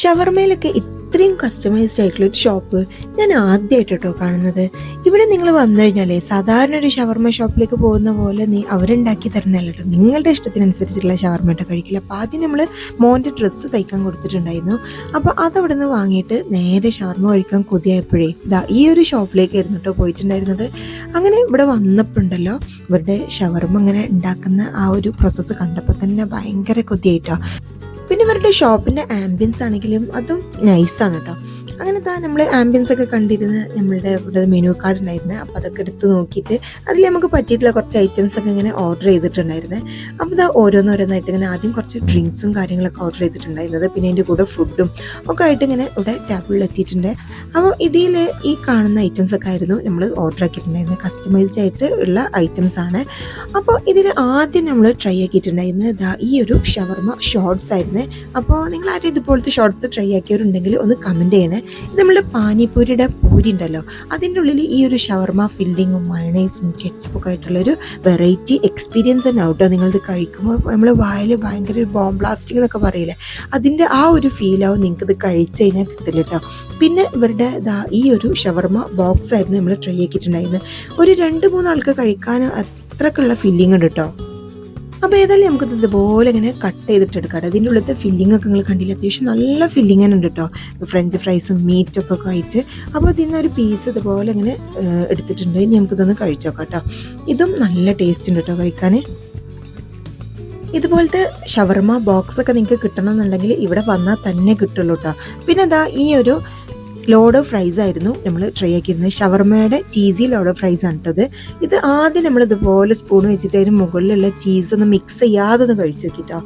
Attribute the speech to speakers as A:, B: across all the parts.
A: ഷവർമയിലൊക്കെ ഇത്രയും കസ്റ്റമൈസ്ഡ് ആയിട്ടുള്ള ഒരു ഷോപ്പ് ഞാൻ ആദ്യമായിട്ട് കേട്ടോ കാണുന്നത്. ഇവിടെ നിങ്ങൾ വന്നു കഴിഞ്ഞാലേ സാധാരണ ഒരു ഷവർമ ഷോപ്പിലേക്ക് പോകുന്ന പോലെ നീ അവരുണ്ടാക്കി തരുന്നല്ലോ കേട്ടോ നിങ്ങളുടെ ഇഷ്ടത്തിനനുസരിച്ചുള്ള ഷവർമ കേട്ടോ കഴിക്കില്ല. അപ്പോൾ ആദ്യം നമ്മൾ മോന്റെ ഡ്രസ്സ് തയ്ക്കാൻ കൊടുത്തിട്ടുണ്ടായിരുന്നു. അപ്പോൾ അതവിടെ നിന്ന് വാങ്ങിയിട്ട് നേരെ ഷവർമ കഴിക്കാൻ കൊതിയായപ്പോഴേ ഇതാ ഈ ഒരു ഷോപ്പിലേക്കായിരുന്നു കേട്ടോ പോയിട്ടുണ്ടായിരുന്നത്. അങ്ങനെ ഇവിടെ വന്നപ്പോണ്ടല്ലോ ഇവരുടെ ഷവർമ ഇങ്ങനെ ഉണ്ടാക്കുന്ന ആ ഒരു പ്രോസസ്സ് കണ്ടപ്പോൾ തന്നെ ഭയങ്കര കൊതിയായിട്ടോ. പിന്നെ ഇവരുടെ ഷോപ്പിന്റെ ആംബിയൻസ് ആണെങ്കിലും അതും നൈസാണ് കേട്ടോ അങ്ങനെ താ നമ്മൾ ആംബിയൻസ് ഒക്കെ കണ്ടിരുന്ന് നമ്മളുടെ ഇവിടെ മെനു കാർഡ് ഉണ്ടായിരുന്നു. അപ്പോൾ അതൊക്കെ എടുത്ത് നോക്കിയിട്ട് അതിൽ നമുക്ക് പറ്റിയിട്ടുള്ള കുറച്ച് ഐറ്റംസ് ഒക്കെ ഇങ്ങനെ ഓർഡർ ചെയ്തിട്ടുണ്ടായിരുന്നു. അപ്പോൾ ഇതാ ഓരോന്നോരോന്നായിട്ട് ഇങ്ങനെ ആദ്യം കുറച്ച് ഡ്രിങ്ക്സും കാര്യങ്ങളൊക്കെ ഓർഡർ ചെയ്തിട്ടുണ്ടായിരുന്നത്. പിന്നെ അതിന്റെ കൂടെ ഫുഡും ഒക്കെ ആയിട്ട് ഇങ്ങനെ ഇവിടെ ടേബിളിൽ എത്തിയിട്ടുണ്ട്. അപ്പോൾ ഇതിൽ ഈ കാണുന്ന ഐറ്റംസ് ഒക്കെ ആയിരുന്നു നമ്മൾ ഓർഡർ ആക്കിയിട്ടുണ്ടായിരുന്നത് കസ്റ്റമൈസ്ഡ് ആയിട്ട് ഉള്ള ഐറ്റംസ് ആണ്. അപ്പോൾ ഇതിൽ ആദ്യം നമ്മൾ ട്രൈ ആക്കിയിട്ടുണ്ടായിരുന്നത് ഇതാ ഈ ഒരു ഷവർമ ഷോർട്സ് ആയിരുന്നു. അപ്പോൾ നിങ്ങൾ ആരും ഇതുപോലത്തെ ഷോർട്സ് ട്രൈ ആക്കിയവരുണ്ടെങ്കിൽ ഒന്ന് കമന്റ് ചെയ്യണേ. ഇത് നമ്മുടെ പാനിപ്പൂരിയുടെ പൂരി ഉണ്ടല്ലോ അതിന്റെ ഉള്ളിൽ ഈ ഒരു ഷവർമ ഫില്ലിങ്ങും മയണൈസും കെച്ചപ്പൊക്കെ ആയിട്ടുള്ളൊരു വെറൈറ്റി എക്സ്പീരിയൻസ് തന്നെ ആവട്ടോ നിങ്ങളിത് കഴിക്കുമ്പോൾ നമ്മൾ വായിൽ ഭയങ്കര ഒരു ബോംബ് ബ്ലാസ്റ്റിംഗ് എന്നൊക്കെ പറയില്ലേ അതിന്റെ ആ ഒരു ഫീലാവും നിങ്ങൾക്ക് ഇത് കഴിച്ച് കഴിഞ്ഞാൽ കിട്ടില്ല കേട്ടോ പിന്നെ ഇവരുടെ ഈ ഒരു ഷവർമ ബോക്സ് ആയിരുന്നു നമ്മൾ ട്രൈ ആക്കിയിട്ടുണ്ടായിരുന്നത്. ഒരു രണ്ട് മൂന്ന് ആൾക്ക് കഴിക്കാൻ അത്രക്കുള്ള ഫില്ലിംഗ് ഉണ്ട് കേട്ടോ അപ്പോൾ ഏതായാലും നമുക്ക് ഇതുപോലെ ഇങ്ങനെ കട്ട് ചെയ്തിട്ട് എടുക്കാം കേട്ടോ. ഉള്ളത്തെ ഫില്ലിംഗ് ഒക്കെ നിങ്ങൾ കണ്ടില്ല? അത്യാവശ്യം നല്ല ഫില്ലിംഗ് തന്നെ ഉണ്ട് കേട്ടോ. ഫ്രഞ്ച് ഫ്രൈസും മീറ്റ് ഒക്കെ ആയിട്ട്. അപ്പോൾ ഇതിൽ നിന്ന് ഒരു പീസ് ഇതുപോലെ ഇങ്ങനെ എടുത്തിട്ടുണ്ട്. ഇനി നമുക്കിതൊന്ന് കഴിച്ചു നോക്കാം കേട്ടോ. ഇതും നല്ല ടേസ്റ്റ് ഉണ്ട് കേട്ടോ കഴിക്കാൻ. ഇതുപോലത്തെ ഷവർമ ബോക്സ് ഒക്കെ നിങ്ങൾക്ക് കിട്ടണമെന്നുണ്ടെങ്കിൽ ഇവിടെ വന്നാൽ തന്നെ കിട്ടുള്ളൂ കേട്ടോ. പിന്നെ എന്താ ഈ ഒരു ലോഡ് ഓഫ് ഫ്രൈസ് ആയിരുന്നു നമ്മൾ ട്രൈ ആക്കിയിരുന്നത്. ഷവർമയുടെ ചീസി ലോഡ് ഓഫ് ഫ്രൈസ് ആണ് കേട്ടത് ഇത്. ആദ്യം നമ്മൾ ഇതുപോലെ സ്പൂൺ വെച്ചിട്ട് അതിന് മുകളിലുള്ള ചീസ് ഒന്ന് മിക്സ് ചെയ്യാതെ ഒന്ന് കഴിച്ചു നോക്കിട്ടോ.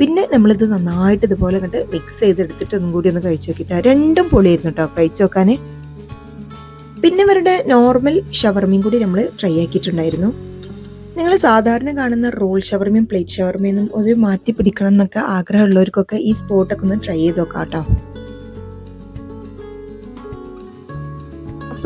A: പിന്നെ നമ്മളിത് നന്നായിട്ട് ഇതുപോലെ കണ്ട് മിക്സ് ചെയ്തെടുത്തിട്ട് ഒന്നും കൂടി ഒന്ന് കഴിച്ചു നോക്കിട്ടോ. രണ്ടും പൊളിയായിരുന്നു കേട്ടോ കഴിച്ചു നോക്കാൻ. പിന്നെ ഇവരുടെ നോർമൽ ഷവർമയും കൂടി നമ്മൾ ട്രൈ ആക്കിയിട്ടുണ്ടായിരുന്നു. നിങ്ങൾ സാധാരണ കാണുന്ന റോൾ ഷവർമയും പ്ലേറ്റ് ഷവർമയും ഒരു മാറ്റി പിടിക്കണം എന്നൊക്കെ ആഗ്രഹമുള്ളവർക്കൊക്കെ ഈ സ്പോട്ടൊക്കെ ഒന്ന് ട്രൈ ചെയ്ത് നോക്കാം കേട്ടോ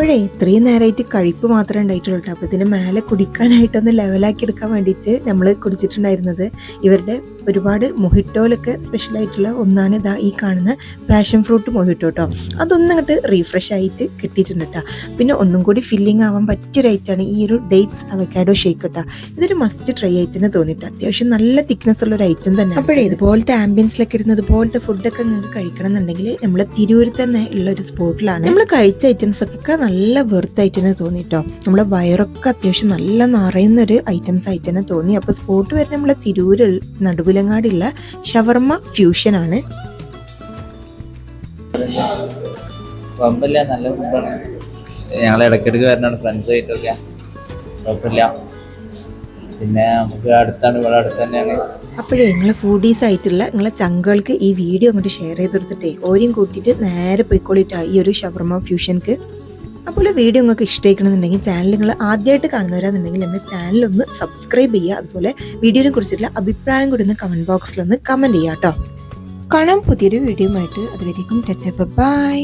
A: അപ്പോഴേ ഇത്രയും നേരമായിട്ട് കഴിപ്പ് മാത്രമേ ഉണ്ടായിട്ടുള്ളൂ കേട്ടോ. അപ്പോൾ ഇതിന് മേലെ കുടിക്കാനായിട്ടൊന്ന് ലെവലാക്കി എടുക്കാൻ വേണ്ടിയിട്ട് നമ്മൾ കുടിച്ചിട്ടുണ്ടായിരുന്നത് ഇവരുടെ ഒരുപാട് മൊഹിറ്റോയിലൊക്കെ സ്പെഷ്യൽ ആയിട്ടുള്ള ഒന്നാണ് ഇതാ ഈ കാണുന്ന പാഷൻ ഫ്രൂട്ട് മൊഹിറ്റോ കേട്ടോ അതൊന്നും ഇങ്ങോട്ട് റീഫ്രഷ് ആയിട്ട് കിട്ടിയിട്ടുണ്ട് കേട്ടോ പിന്നെ ഒന്നും കൂടി ഫില്ലിംഗ് ആവാൻ പറ്റിയൊരു ഐറ്റാണ് ഈ ഒരു ഡേറ്റ്സ് അവക്കാഡോ ഷേക്ക് കേട്ടോ ഇതൊരു മസ്റ്റ് ട്രൈ ആയിട്ട് തോന്നിയിട്ട് അത്യാവശ്യം നല്ല തിക്നെസ് ഉള്ള ഒരു ഐറ്റം തന്നെ അപ്പോഴേ ഇതുപോലത്തെ ആംബിയൻസിലൊക്കെ ഇരുന്ന് ഇതുപോലത്തെ ഫുഡൊക്കെ നിങ്ങൾക്ക് കഴിക്കണം എന്നുണ്ടെങ്കിൽ നമ്മൾ തിരൂരിൽ തന്നെ ഉള്ള ഒരു സ്പോട്ടിലാണ്. നമ്മൾ കഴിച്ച ഐറ്റംസ് ഒക്കെ നല്ല വെറുത്ത് ആയിട്ട് തന്നെ തോന്നിട്ടോ നമ്മളെ വയറൊക്കെ അത്യാവശ്യം നല്ല നിറയുന്ന ഒരു ഐറ്റംസ് ആയിട്ട് തന്നെ തോന്നി. അപ്പോൾ സ്പോട്ട് വരെ നമ്മളെ തിരൂരിൽ നടുവിലങ്ങാടുള്ള ഷവർമ ഫ്യൂഷൻ ആണ്.
B: കുഴപ്പമില്ല നല്ല ഫുഡാണ് ഞങ്ങൾ ഇടയ്ക്കിടയ്ക്ക് വരുന്നതാണ് ഫ്രണ്ട്സ് ആയിട്ടൊക്കെ. കുഴപ്പമില്ല. പിന്നെ നമുക്ക് അടുത്താണ് ഇവിടെ അടുത്ത് തന്നെയാണ്.
A: അപ്പോഴേ നിങ്ങളെ ഫുഡീസ് ആയിട്ടുള്ള നിങ്ങളെ ചങ്കൾക്ക് ഈ വീഡിയോ അങ്ങോട്ട് ഷെയർ ചെയ്ത് കൊടുത്തിട്ടേ ഓരെയും കൂട്ടിയിട്ട് നേരെ പോയിക്കോളിട്ടാ ഈ ഒരു ഷവർമ ഫ്യൂഷൻക്ക് അപ്പോൾ വീഡിയോ നിങ്ങൾക്ക് ഇഷ്ടമായിക്കണമെന്നുണ്ടെങ്കിൽ ചാനൽ നിങ്ങൾ ആദ്യമായിട്ട് കാണുന്നവരാണെന്നുണ്ടെങ്കിൽ എന്റെ ചാനൽ ഒന്ന് സബ്സ്ക്രൈബ് ചെയ്യുക. അതുപോലെ വീഡിയോനെ കുറിച്ചിട്ടുള്ള അഭിപ്രായം കൂടി ഒന്ന് കമന്റ് ബോക്സിൽ ഒന്ന് കമന്റ് ചെയ്യാം കേട്ടോ. കാണാം പുതിയൊരു വീഡിയോ ആയിട്ട് അതുവരേക്കും ബൈ